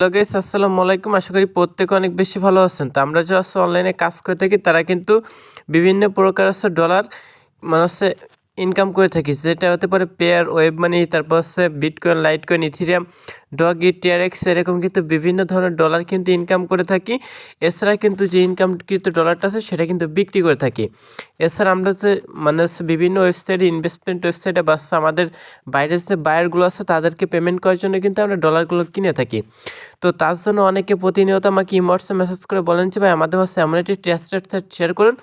Hello guys, আসসালামু আলাইকুম। আশা করি প্রত্যেকে অনেক বেশি ভালো আছেন। তো আমরা যে অনলাইনে কাজ করে থাকি, তারা কিন্তু বিভিন্ন প্রকার আছে ডলার মানে হচ্ছে ইনকাম করে থাকি যেটা হতে পারে পেয়ার ওয়েব মানি তারপর হচ্ছে bitcoin litecoin ethereum doge TRX এরকম কিন্তু বিভিন্ন ধরনের ডলার কিন্তু ইনকাম করে থাকি। এছাড়া কিন্তু যে ইনকামকৃত ডলারটা আছে, সেটা কিন্তু বিক্রি করে থাকি। এছাড়া আমরা যে মানে হচ্ছে বিভিন্ন ওয়েবসাইটে ইনভেস্টমেন্ট ওয়েবসাইটে বা আমাদের বাইরের যে বায়ারগুলো আছে, তাদেরকে পেমেন্ট করার জন্য কিন্তু আমরা ডলারগুলো কিনে থাকি। তো তার জন্য অনেকে প্রতিনিয়ত আমাকে ইমোটসে মেসেজ করে বলেন যে, ভাই, আমাদের হচ্ছে এমন একটি ট্রাস্টেড সাইট শেয়ার করুন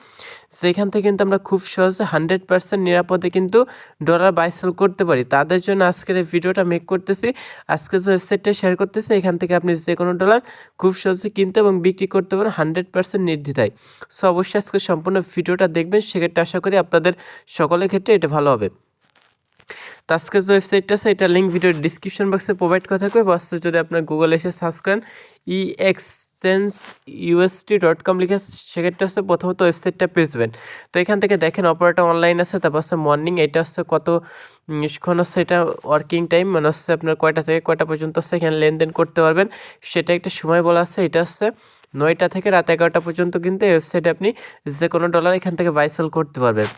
সেখান থেকে কিন্তু আমরা খুব সহজে হান্ড্রেড পার্সেন্ট নিরাপদে কিন্তু ডলার বাই সেল করতে পারি। তাদের জন্য আজকের এই ভিডিওটা মেক করতেছি। আজকে যে ওয়েবসাইটটা শেয়ার করতেছি, এখান থেকে আপনি যে কোনো ডলার খুব সহজে কিনতে এবং বিক্রি করতে পারেন হান্ড্রেড পার্সেন্ট নির্দ্বিধায়। সো অবশ্যই আজকে সম্পূর্ণ ভিডিওটা দেখবেন। সেক্ষেত্রে আশা করি আপনাদের সকলের ক্ষেত্রে এটা ভালো হবে। তো আজকে যে ওয়েবসাইটটা আছে, এটা লিঙ্ক ভিডিওর ডিসক্রিপশন বক্সে প্রোভাইড করা থাকবে। বা যদি আপনার গুগলে এসে সার্চ করেন E exchange UST dot com লিখে সেক্ষেত্রে হচ্ছে প্রথমত ওয়েবসাইটটা পেয়ে যাবেন। তো এখান থেকে দেখেন অপারেটর অনলাইন আছে, তারপর হচ্ছে মর্নিং এটা হচ্ছে কত ক্ষণ হচ্ছে এটা ওয়ার্কিং টাইম মানে হচ্ছে আপনার কয়টা থেকে কয়টা পর্যন্ত হচ্ছে এখানে লেনদেন করতে পারবেন। সেটা একটা সময় বলা আছে, এটা হচ্ছে নয়টা থেকে রাত এগারোটা পর্যন্ত কিন্তু ওয়েবসাইটে আপনি যে কোনো ডলার এখান থেকে বাইসেল করতে পারবেন।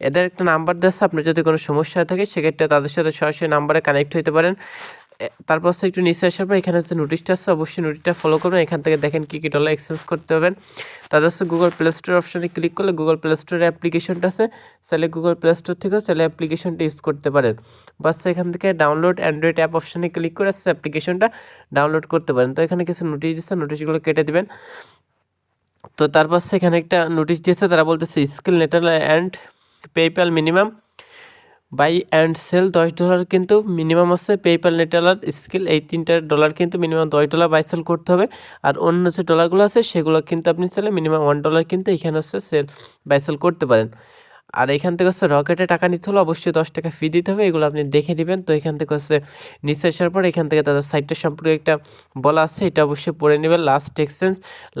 এদের একটা নাম্বার দিচ্ছে আপনার যদি কোনো সমস্যা থাকে, সেক্ষেত্রে তাদের সাথে সরাসরি নাম্বারে কানেক্ট হতে পারেন। তারপর হচ্ছে একটু নিচে আসার পর এখানে হচ্ছে নোটিশটা আছে, অবশ্যই নোটিশটা ফলো করবেন। এখান থেকে দেখেন কী কী ডলার এক্সচেঞ্জ করতে হবেন তাদের হচ্ছে গুগল প্লে স্টোর অপশানে ক্লিক করলে গুগল প্লে স্টোরের অ্যাপ্লিকেশনটা আছে। চাইলে গুগল প্লে স্টোর থেকেও চাইলে অ্যাপ্লিকেশনটা ইউজ করতে পারেন। বাস এখান থেকে ডাউনলোড অ্যান্ড্রয়েড অ্যাপ অপশানে ক্লিক করে আসছে অ্যাপ্লিকেশনটা ডাউনলোড করতে পারেন। তো এখানে কিছু নোটিশ দিচ্ছে নোটিশগুলো কেটে দেবেন। তো তারপর সেখানে একটা নোটিশ দিয়েছে, তারা বলতেছে Skrill Neteller and PayPal minimum buy and sell দশ ডলার কিন্তু মিনিমাম হচ্ছে পেপ্যাল নেটালার স্কিল এই তিনটা ডলার কিন্তু মিনিমাম দশ ডলার বাই সেল করতে হবে। আর অন্য যে ডলারগুলো আছে, সেগুলো কিন্তু আপনি চাইলে মিনিমাম ওয়ান ডলার কিন্তু এখানে হচ্ছে সেল বাই সেল করতে পারেন। আর এখান থেকে হচ্ছে রকেটে টাকা নিতে হলে অবশ্যই দশ টাকা ফি দিতে হবে, এগুলো আপনি দেখে দিবেন। তো এখান থেকে হচ্ছে নিচে আসার পর এখান থেকে তাদের সাইটটা সম্পর্কে একটা বলা আছে, এটা অবশ্যই পড়ে নেবেন। লাস্ট এক্সচেঞ্জ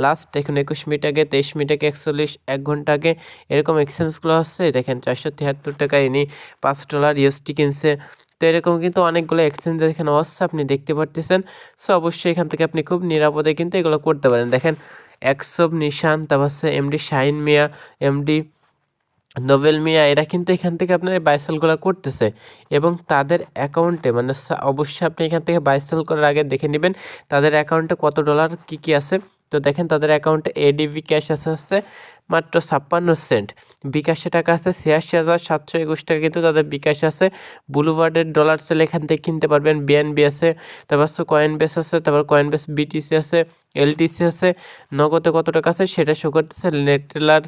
লাস্ট এখন একুশ মিনিট আগে, তেইশ মিনিট আগে, একচল্লিশ, এক ঘণ্টা আগে এরকম এক্সচেঞ্জগুলো আসছে দেখেন চারশো তিয়াত্তর টাকা ইনি পাঁচ ডলার ইউএসটি কিনছে। তো এরকম কিন্তু অনেকগুলো এক্সচেঞ্জ এখানে আসছে আপনি দেখতে পারতেছেন। সো অবশ্যই এখান থেকে আপনি খুব নিরাপদে কিন্তু এগুলো করতে পারেন। দেখেন একসব নিশান, তারপর হচ্ছে এমডি শাহিন মিয়া এমডি নোবেল মিয়া, এরা কিন্তু এখান থেকে আপনার বাইসেলগুলো করতেছে এবং তাদের অ্যাকাউন্টে মানে অবশ্যই আপনি এখান থেকে বাইসেল করার আগে দেখে নেবেন তাদের অ্যাকাউন্টে কত ডলার কি কি আছে। তো দেখেন তাদের অ্যাকাউন্টে এডিভি ক্যাশ আছে হচ্ছে মাত্র ছাপ্পান্ন সেন্ট বিকাশে টাকা আছে ছিয়াশি হাজার সাতশো একুশ টাকা কিন্তু তাদের বিকাশ আছে। ব্লুবার্ডের ডলার চলে এখান থেকে কিনতে পারবেন বিএনবি আছে, তারপর হচ্ছে কয়েন বেস আছে, তারপর কয়েন বেস বিটিসি আছে এলটিসি আছে, নগদে কত টাকা আছে সেটা শো করতেছে। নেটেলার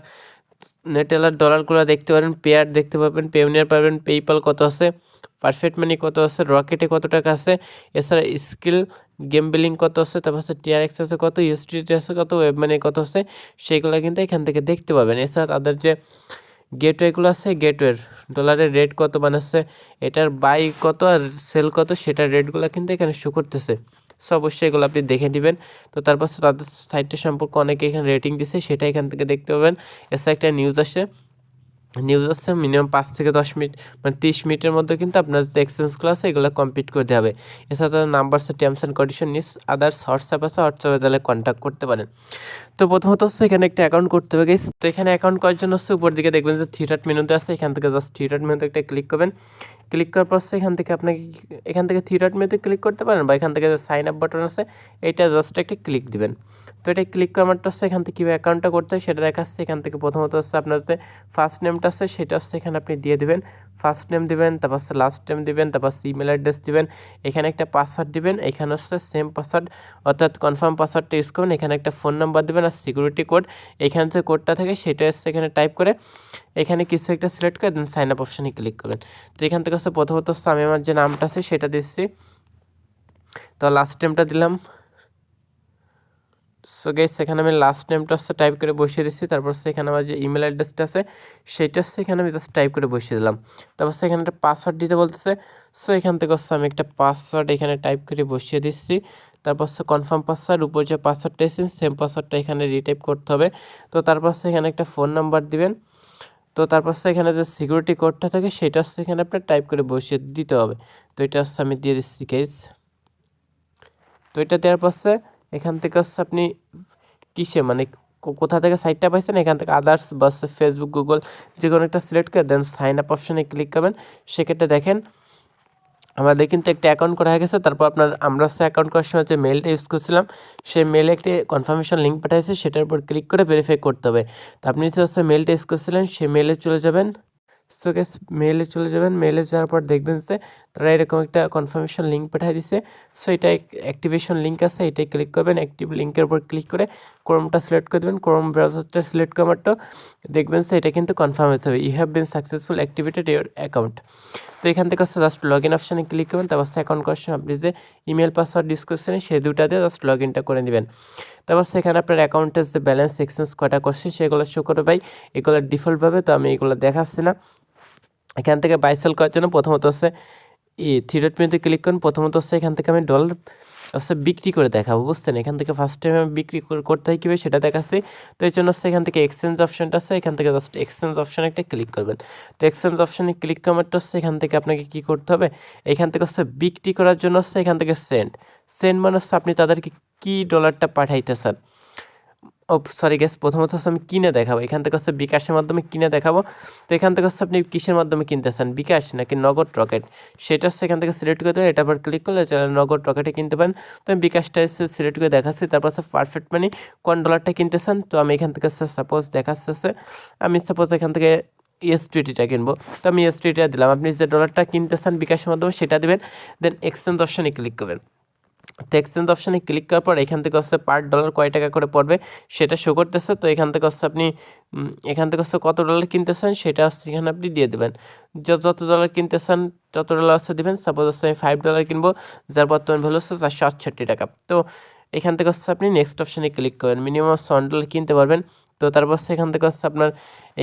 নেটেলার ডলারগুলো দেখতে পারেন পেয়ার দেখতে পাবেন পেউনিয়ার পাবেন পেইপাল কত আছে পারফেক্ট মানি কত আছে রকেটে কত টাকা আছে, এছাড়া স্কিল গেম বিলিং কত আছে, তারপর হচ্ছে টিআরএক্স আছে কত ইউএসডিটি আছে কত ওয়েব মানি কত আছে, সেগুলো কিন্তু এখান থেকে দেখতে পাবেন। এছাড়া তাদের যে গেটওয়েগুলো আছে গেটওয়ের ডলারের রেট কত বানাচ্ছে, এটার বাই কত আর সেল কত, সেটার রেটগুলো কিন্তু এখানে শো করতেছে। সো অবশ্যই এগুলো আপনি দেখে নেবেন। তো তারপর তাদের সাইটটা সম্পর্কে অনেকে এখানে রেটিং দিছে, সেটা এখান থেকে দেখতে পাবেন। এছাড়া একটা নিউজ আসে। নিউজ আসছে মিনিমাম পাঁচ থেকে দশ মিনিট মানে তিরিশ মিনিটের মধ্যে কিন্তু আপনার যে এক্সচেঞ্জগুলো আছে, এগুলো কমপ্লিট করতে হবে। এছাড়া তাদের নাম্বার টার্মস অ্যান্ড কন্ডিশন নিস আদার্স হোয়াটসঅ্যাপ আছে হোয়াটসঅ্যাপে তাহলে কন্ট্যাক্ট করতে পারেন। তো প্রথমত হচ্ছে এখানে একটা অ্যাকাউন্ট করতে হবে গেস তো এখানে অ্যাকাউন্ট করার জন্য হচ্ছে উপর দিকে দেখবেন যে থ্রি ডট মেনুতে আছে, এখান থেকে জাস্ট থ্রি ডট মেনুতে একটা ক্লিক করবেন। ক্লিক করার পর এখান থেকে আপনাকে এখান থেকে ডট মেনুতে ক্লিক করতে পারেন বা এখান থেকে যে সাইন আপ বাটন আছে, এইটা জাস্ট একটা ক্লিক দিবেন। তো এটা ক্লিক করার মাত্র হচ্ছে এখান থেকে কীভাবে অ্যাকাউন্টটা করতে হয় সেটা দেখাচ্ছে। এখান থেকে প্রথমত হচ্ছে আপনার যে ফার্স্ট নেমটা আছে, সেটা হচ্ছে এখানে আপনি দিয়ে দেবেন। ফার্স্ট নেম দিবেন, তারপর হচ্ছে লাস্ট নেম দিবেন, তারপর ইমেল অ্যাড্রেস দিবেন। এখানে একটা পাসওয়ার্ড দিবেন, এখানে হচ্ছে সেম পাসওয়ার্ড অর্থাৎ কনফার্ম পাসওয়ার্ডটা ইউজ করবেন। এখানে একটা ফোন নাম্বার দিবেন আর সিকিউরিটি কোড এখানে যে কোডটা থাকে, সেটা হচ্ছে এখানে টাইপ করে, এখানে কিছু একটা সিলেক্ট করে দেন সাইন আপ অপশানে ক্লিক করবেন। তো এখান থেকে হচ্ছে প্রথমত আমি আমার যে নামটা আছে সেটা দিচ্ছি। তো লাস্ট নেমটা দিলাম। সো গেস সেখানে আমি লাস্ট নেমটা হচ্ছে টাইপ করে বসিয়ে দিচ্ছি। তারপর সেখানে আমার যে ইমেল অ্যাড্রেসটা আছে সেইটা হচ্ছে এখানে আমি জাস্ট টাইপ করে বসিয়ে দিলাম। তারপর সেখানে একটা পাসওয়ার্ড দিতে বলতেছে। সো এখান থেকে হচ্ছে আমি একটা পাসওয়ার্ড এখানে টাইপ করে বসিয়ে দিচ্ছি। তারপর হচ্ছে কনফার্ম পাসওয়ার্ড উপর যে পাসওয়ার্ডটা এসেছে সেম পাসওয়ার্ডটা এখানে রিটাইপ করতে হবে। তো তারপর এখানে একটা ফোন নাম্বার দিবেন। তো তারপর এখানে যে সিকিউরিটি কোডটা থাকে, সেটা হচ্ছে এখানে আপনার টাইপ করে বসিয়ে দিতে হবে। তো এটা হচ্ছে আমি দিয়ে দিচ্ছি কেস তো এটা দেওয়ার পাশে এখান থেকে হচ্ছে আপনি কিসে মানে কোথা থেকে সাইটটা পাইছেন? এখান থেকে আদার্স বা ফেসবুক গুগল যে কোনো একটা সিলেক্ট করে দেন সাইন আপ অপশানে ক্লিক করবেন। সেক্ষেত্রে দেখেন আমাদের কিন্তু একটা অ্যাকাউন্ট করা হয়ে গেছে। তারপর আপনার, আমরা সে অ্যাকাউন্ট করার সময় যে মেলটা ইউজ করছিলাম, সেই মেলে একটি কনফার্মেশন লিঙ্ক পাঠাইছে, সেটার উপর ক্লিক করে ভেরিফাই করতে হবে। তো আপনি যে হচ্ছে মেলটা ইউজ করছিলেন, সেই মেলে চলে যাবেন। সো মেলে চলে যাবেন। মেলে যাওয়ার পর দেখবেন যে তারা এরকম একটা কনফার্মেশন লিঙ্ক পাঠিয়ে দিছে। সো এটা অ্যাক্টিভেশন লিঙ্ক আছে, এটাই ক্লিক করবেন। অ্যাক্টিভ লিঙ্কের উপর ক্লিক করে ক্রোমটা সিলেক্ট করে দেবেন। ক্রোম ব্রাউজারটা সিলেক্ট করার মাত্র দেখবেন যে এটা কিন্তু কনফার্ম হয়ে যাবে you have been successful activated your account তো এখান থেকে হচ্ছে জাস্ট লগ ইন অপশানে ক্লিক করবেন। তারপর অ্যাকাউন্ট করার আপনি যে ইমেল পাসওয়ার্ড ইউজ করছেন, সেই দুটা দিয়ে জাস্ট লগ ইনটা করে নেবেন। তারপর সেখানে আপনার অ্যাকাউন্টের যে ব্যালেন্স এক্সচেঞ্জ কটা করছে, সেগুলো শো করে ভাই। এগুলো ডিফল্টভাবে তো আমি এগুলো দেখাচ্ছি না। এখান থেকে বাইসেল করার জন্য প্রথমত হচ্ছে ই থ্রি ডট মেনুতে ক্লিক করুন, প্রথমত হচ্ছে এখান থেকে আমি ডলার হচ্ছে বিক্রি করে দেখাবো, বুঝছেন? এখান থেকে ফার্স্ট টাইম আমি বিক্রি কর- করতে হয় কীভাবে? সেটা দেখাচ্ছি। তো এই জন্য হচ্ছে এখান থেকে এক্সচেঞ্জ অপশনটা আছে, এখান থেকে জাস্ট এক্সচেঞ্জ অপশানে একটা ক্লিক করবেন। তো এক্সচেঞ্জ অপশানে ক্লিক করারটা হচ্ছে এখান থেকে আপনাকে কী করতে হবে? এখান থেকে হচ্ছে বিক্রি করার জন্য হচ্ছে এখান থেকে সেন্ড সেন্ড মানে হচ্ছে আপনি তাদেরকে কী ডলারটা পাঠাইতেছেন? ও সরি গ্যাস প্রথমত হচ্ছে আমি কিনে দেখাবো। এখান থেকে হচ্ছে বিকাশের মাধ্যমে কিনে দেখাবো। তো এখান থেকে হচ্ছে আপনি কিসের মাধ্যমে কিনতে চান বিকাশ নাকি নগদ রকেট? সেটা হচ্ছে এখান থেকে সিলেক্ট করে দেবেন এটা আবার ক্লিক করলে নগদ রকেটে কিনতে পারেন। তো আমি বিকাশটা এসে সিলেক্ট করে দেখাচ্ছি, তারপর হচ্ছে পারফেক্ট মানি কোন ডলারটা কিনতে চান তো আমি এখান থেকে সাপোজ দেখাচ্ছে আমি সাপোজ এখান থেকে ইএসটিটিটা কিনবো। তো আমি ইএসটিটা দিলাম, আপনি যে ডলারটা কিনতে চান বিকাশের মাধ্যমে সেটা দেবেন দেন এক্সচেঞ্জ অপশানে ক্লিক করবেন। তো এক্সচেঞ্জ অপশানে ক্লিক করার পর এখান থেকে হচ্ছে পার ডলার কয় টাকা করে পড়বে সেটা শো করতেছে। তো এখান থেকে হচ্ছে আপনি এখান থেকে হচ্ছে কত ডলার কিনতেছেন সেটা হচ্ছে এখানে আপনি দিয়ে দেবেন। যত ডলার চান তত ডলার হচ্ছে দেবেন। সাপোজ হচ্ছে আমি ফাইভ ডলার কিনবো, যার বর্তমান ভ্যালু হচ্ছে চারশো আটষট্টি টাকা। তো এখান থেকে হচ্ছে আপনি নেক্সট অপশানে ক্লিক করবেন মিনিমাম সন ডলার কিনতে পারবেন। তো তারপর এখান থেকে হচ্ছে আপনার,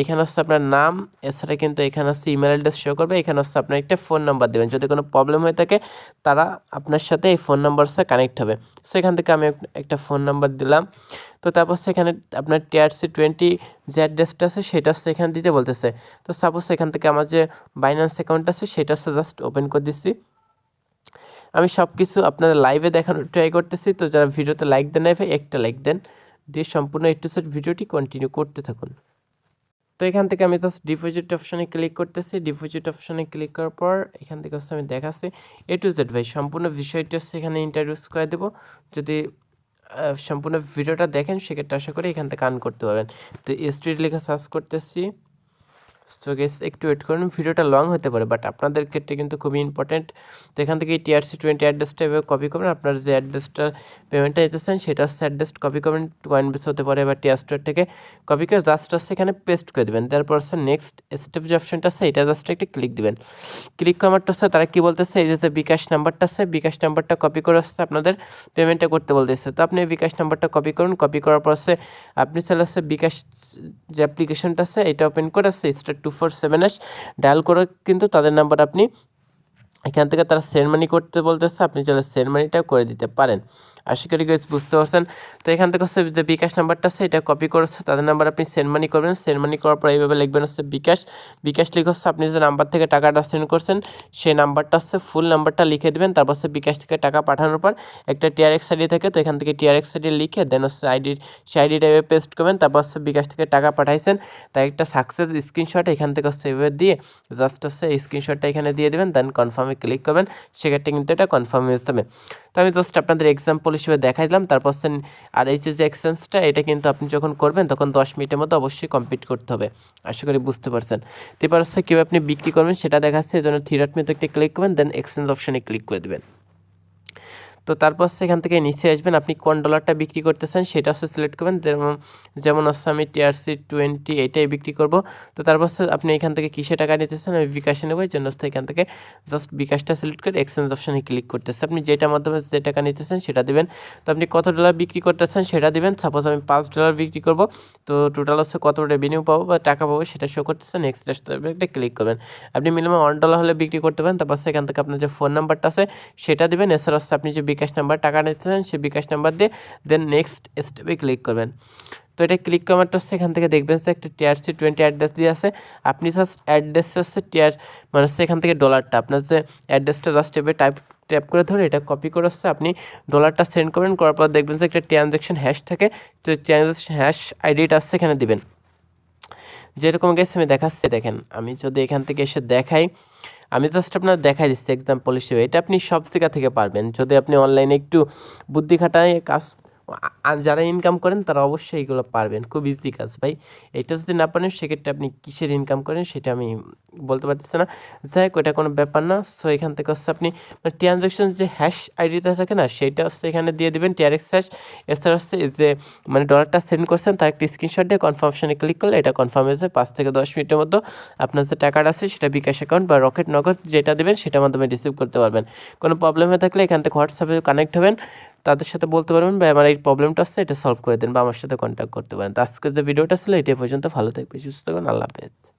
এখানে হচ্ছে আপনার নাম, এছাড়া কিন্তু এখানে হচ্ছে ইমেল অ্যাড্রেস শো করবে, এখানে হচ্ছে আপনার একটা ফোন নাম্বার দেবেন। যদি কোনো প্রবলেম হয়ে থাকে, তারা আপনার সাথে এই ফোন নাম্বার সাথে কানেক্ট হবে। সেখান থেকে আমি একটা ফোন নাম্বার দিলাম। তো তারপর সেখানে আপনার টিআরসি টোয়েন্টি যে অ্যাড্রেসটা আছে, সেটা হচ্ছে এখানে দিতে বলতেছে। তো সাপোজ এখান থেকে আমার যে বাইন্যান্স অ্যাকাউন্ট আছে, সেটা হচ্ছে জাস্ট ওপেন করে দিচ্ছি আমি সব কিছু আপনাদের লাইভে দেখানোর ট্রাই করতেছি। তো যারা ভিডিওতে লাইক দেন একটা লাইক দেন। দিয়ে সম্পূর্ণ একটু সেট ভিডিওটি কন্টিনিউ করতে থাকুন। তো এখান থেকে আমি জাস্ট ডিপোজিট অপশানে ক্লিক করতেছি। ডিপোজিট অপশানে ক্লিক করার পর এখান থেকে হচ্ছে আমি দেখাচ্ছি এ টু জেড ভাই, সম্পূর্ণ বিষয়টি হচ্ছে এখানে ইন্ট্রোডিউস করে দেবো। যদি সম্পূর্ণ ভিডিওটা দেখেন, সেক্ষেত্রে আশা করি এখান থেকে আর্ন করতে পারবেন। তো স্ট্রিট লেখা সার্চ করতেছি। সো গেস একটু ওয়েট করুন ভিডিওটা লং হতে পারে বাট আপনাদের ক্ষেত্রে কিন্তু খুবই ইম্পর্টেন্ট তো এখান থেকে টিআরসি টোয়েন্টি অ্যাড্রেসটা এভাবে কপি করবেন, আপনার যে অ্যাড্রেসটা পেমেন্টটা দিতেছেন সেটা হচ্ছে অ্যাড্রেস কপি করবেন কয়েন বেস হতে পারে বা টিআরস্টোর থেকে। কপি করে জাস্ট হচ্ছে এখানে পেস্ট করে দেবেন, তারপর হচ্ছে নেক্সট স্টেপ যে অপশনটা আছে, এটা জাস্ট একটা ক্লিক দেবেন। ক্লিক করারটা হচ্ছে তারা কি বলতেছে, এই যে যে বিকাশ নাম্বারটা আছে, বিকাশ নাম্বারটা কপি করে হচ্ছে আপনাদের পেমেন্টটা করতে বলতেছে। তো আপনি বিকাশ নাম্বারটা কপি করুন কপি করার পর হচ্ছে আপনি চাইলে হচ্ছে বিকাশ যে অ্যাপ্লিকেশনটা আছে, এটা ওপেন করে হচ্ছে star two four seven S dial করে কিন্তু তাদের নাম্বার আপনি এখান থেকে তারা সেন্ড মানি করতে বলতেছে, আপনি চাইলে সেন্ড মানিটাও করে দিতে পারেন। আশা করি গাইজ বুঝতে পারছেন। তো এখান থেকে হচ্ছে যে বিকাশ নাম্বারটা আছে, এটা কপি করেছে তাদের নাম্বার আপনি সেন্ড মানি করবেন। সেন্ড মানি করার পর এইভাবে লিখবেন হচ্ছে বিকাশ। বিকাশ লিখে হচ্ছে আপনি যে নাম্বার থেকে টাকাটা সেন্ড করছেন, সেই নাম্বারটা হচ্ছে ফুল নাম্বারটা লিখে দেবেন। তারপর হচ্ছে বিকাশ থেকে টাকা পাঠানোর পর একটা টিআরএক্স আইডি থাকে, তো এখান থেকে টিআরএক্স আইডি লিখে দেন হচ্ছে আইডি সেই আইডিটা এভাবে পেস্ট করবেন। তারপর হচ্ছে বিকাশ থেকে টাকা পাঠাইছেন, তাই একটা সাকসেস স্ক্রিনশট এখান থেকে হচ্ছে এভাবে দিয়ে জাস্ট হচ্ছে স্ক্রিনশটটা এখানে দিয়ে দেবেন দেন কনফার্মে ক্লিক করবেন। সেক্ষেত্রে কিন্তু এটা কনফার্ম হয়ে যাবে। তো আমি জাস্ট আপনাদের এক্সাম্পল হিসেবে দেখাই দিলাম। তারপর আর এই যে এক্সচেঞ্জটা এটা কিন্তু আপনি যখন করবেন, তখন দশ মিনিটের মধ্যে অবশ্যই কমপ্লিট করতে হবে। আশা করি বুঝতে পারছেন। তো এবার হচ্ছে কীভাবে আপনি বিক্রি করবেন, সেটা দেখাচ্ছে। এই জন্য থ্রি ডট মেতে একটা ক্লিক করবেন দেন এক্সচেঞ্জ অপশানে ক্লিক করে দেবেন। তো তারপর এখান থেকে নিচে আসবেন, আপনি কোন ডলারটা বিক্রি করতেছেন সেটা হচ্ছে সিলেক্ট করবেন। যেমন যেমন হচ্ছে আমি টিআরসি টোয়েন্টি এটাই বিক্রি করব। তো তারপর আপনি এখান থেকে কিসে টাকা নিতেছেন আমি বিকাশে নেব, এই জন্য এখান থেকে জাস্ট বিকাশটা সিলেক্ট করে এক্সচেঞ্জ অপশানে ক্লিক করতেছে। আপনি যেটার মাধ্যমে যে টাকা নিতেছেন সেটা দিবেন। তো আপনি কত ডলার বিক্রি করতেছেন সেটা দিবেন। সাপোজ আমি পাঁচ ডলার বিক্রি করব, তো টোটাল হচ্ছে কত রেভিনিউ পাবো বা টাকা পাবো সেটা শো করতেছে নেক্সট একটা ক্লিক করবেন। আপনি মিনিমাম ওয়ান ডলার হলে বিক্রি করতে পারেন, তারপর সেখান থেকে আপনার যে ফোন নাম্বারটা আছে সেটা দিবেন। এছাড়া হচ্ছে আপনি যে বিকাশ নাম্বার টাকা নিচ্ছেন, সেই বিকাশ নাম্বার দিয়ে দেন নেক্সট স্টেপে ক্লিক করবেন। তো এটা ক্লিক করারটা হচ্ছে এখান থেকে দেখবেন যে একটা টিআরসি টোয়েন্টি অ্যাড্রেস দিয়ে আছে। আপনি জাস্ট অ্যাড্রেস হচ্ছে টিআর মানে হচ্ছে এখান থেকে ডলারটা আপনার যে অ্যাড্রেসটা জাস্ট এভাবে টাইপ ট্যাপ করে ধরে এটা কপি করে হচ্ছে আপনি ডলারটা সেন্ড করবেন, করার পর দেখবেন যে একটা ট্রানজ্যাকশন হ্যাশ থাকে, তো ট্রানজ্যাকশন হ্যাশ আইডিটা আছে এখানে দিবেন। যেরকম গেছে আমি দেখাচ্ছি, দেখেন, আমি যদি এখান থেকে এসে দেখাই আমি জাস্ট আপনার দেখাই দিচ্ছি এক্সাম্পল হিসেবে। এটা আপনি সব জায়গা থেকে পারবেন। যদি আপনি অনলাইনে একটু বুদ্ধি খাটায় কাজ যারা ইনকাম করেন তারা অবশ্যই এগুলো পারবেন। খুব ইজি কাজ ভাই। এটা যদি না পারেন, সেক্ষেত্রে আপনি কিসের ইনকাম করেন সেটা আমি বলতে পারতেছি না। যাই হোক ওটা কোনো ব্যাপার না। সো এখান থেকে হচ্ছে আপনি ট্রানজ্যাকশন যে হ্যাশ আইডিটা থাকে না, সেটা হচ্ছে এখানে দিয়ে দেবেন টিআরএক্স হ্যাশ এছাড়া হচ্ছে যে মানে ডলারটা সেন্ড করছেন, তার একটি স্ক্রিনশট দিয়ে কনফার্মেশনে ক্লিক করলে এটা কনফার্ম হয়ে যায় পাঁচ থেকে দশ মিনিটের মধ্যে আপনার যে টাকাটা আছে, সেটা বিকাশ অ্যাকাউন্ট বা রকেট নগদ যেটা দেবেন, সেটার মাধ্যমে রিসিভ করতে পারবেন। কোনো প্রবলেম হয়ে থাকলে এখান থেকে হোয়াটসঅ্যাপে কানেক্ট হবেন। তাদের সাথে বলতে পারবেন বা আমার এই প্রবলেমটা আছে এটা সলভ করে দেন বা আমার সাথে কন্ট্যাক্ট করতে পারেন। তো আজকের যে ভিডিওটা ছিল এটাই পর্যন্ত। ভালো থাকবে সুস্থ থাকুন আল্লাহ হাফেজ।